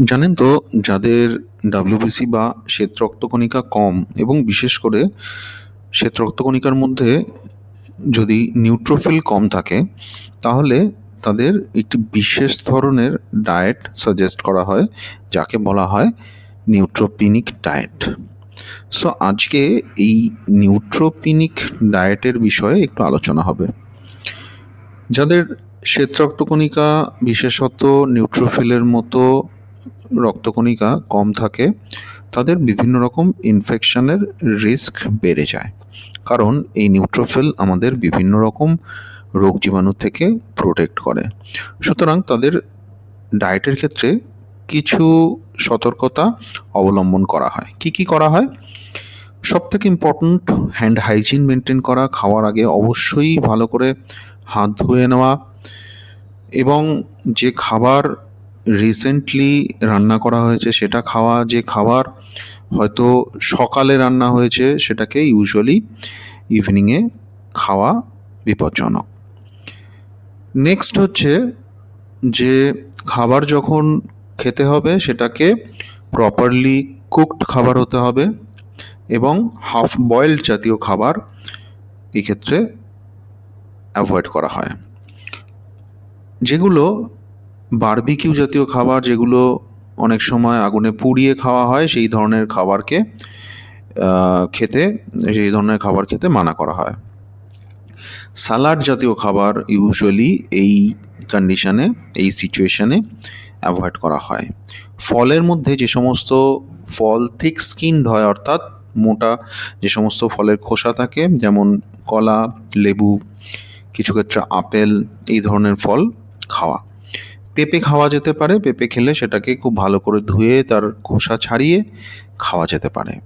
জানেন তো, যাদের ডাব্লিউবিসি বা শ্বেত রক্তকণিকা কম এবং বিশেষ করে শ্বেত রক্তকণিকার মধ্যে যদি নিউট্রোফিল কম থাকে, তাহলে তাদের একটি বিশেষ ধরনের ডায়েট সাজেস্ট করা হয়, যাকে বলা হয় নিউট্রোপিনিক ডায়েট সো আজকে এই নিউট্রোপিনিক ডায়েটের বিষয়ে একটু আলোচনা হবে। যাদের শ্বেত রক্তকণিকা বিশেষত নিউট্রোফিলের মতো রক্তকণিকা কম থাকে, তাদের বিভিন্ন রকম ইনফেকশনের রিস্ক বেড়ে যায়। কারণ এই নিউট্রোফিল আমাদের বিভিন্ন রকম রোগ জীবাণু থেকে প্রোটেক্ট করে। সুতরাং তাদের ডায়েটের ক্ষেত্রে কিছু সতর্কতা অবলম্বন করা হয়। কি কি করা হয়? সব থেকে ইম্পর্ট্যান্ট হ্যান্ড হাইজিন মেনটেন করা, খাওয়ার আগে অবশ্যই ভালো করে হাত ধুয়ে নেওয়া এবং যে খাবার রিসেন্টলি রান্না করা হয়েছে, সেটা খাওয়া, যে খাবার হয়তো সকালে রান্না হয়েছে, সেটাকে ইউজুয়ালি ইভিনিংয়ে খাওয়া বিপজ্জনক। নেক্সট হচ্ছে যে খাবার যখন খেতে হবে, সেটাকে প্রপারলি কুকড খাবার হতে হবে এবং হাফ বয়েলড জাতীয় খাবার এক্ষেত্রে অ্যাভয়েড করা হয়। যেগুলো বারবিকিউ জাতীয় খাবার যেগুলো অনেক সময় আগুনে পুড়িয়ে খাওয়া হয়, সেই ধরনের খাবারকে খেতে, সেই ধরনের খাবার খেতে মানা করা হয়। সালাড জাতীয় খাবার ইউজুয়ালি এই কন্ডিশনে এই সিচুয়েশানে অ্যাভয়েড করা হয়। ফলের মধ্যে যে সমস্ত ফল থিক স্কিনড হয়, অর্থাৎ মোটা যে সমস্ত ফলের খোসা থাকে, যেমন কলা, লেবু, কিছু ক্ষেত্রে আপেল, এই ধরনের ফল খাওয়া। পেঁপে খাওয়া যেতে পারে। পেঁপে খেলে সেটাকে খুব ভালো করে ধুয়ে তার খোসা ছাড়িয়ে খাওয়া যেতে পারে।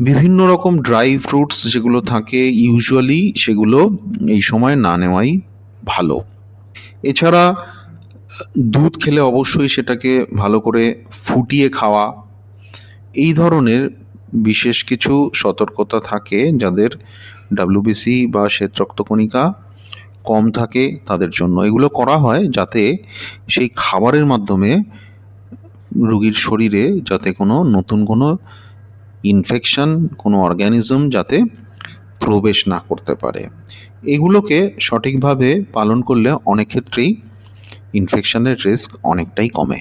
বিভিন্ন রকম ড্রাই ফ্রুটস যেগুলো থাকে, ইউজুয়ালি সেগুলো এই সময় না নেওয়াই ভালো। এছাড়া দুধ খেলে অবশ্যই সেটাকে ভালো করে ফুটিয়ে খাওয়া। এই ধরনের বিশেষ কিছু সতর্কতা থাকে যাদের ডাব্লিউবিসি বা শ্বেত রক্তকণিকা কম থাকে তাদের জন্য। এগুলো করা হয় যাতে সেই খাবারের মাধ্যমে রুগীর শরীরে যাতে কোনো নতুন কোনো ইনফেকশন কোনো অর্গ্যানিজম যাতে প্রবেশ না করতে পারে। এগুলোকে সঠিকভাবে পালন করলে অনেক ক্ষেত্রেই ইনফেকশনের রিস্ক অনেকটাই কমে।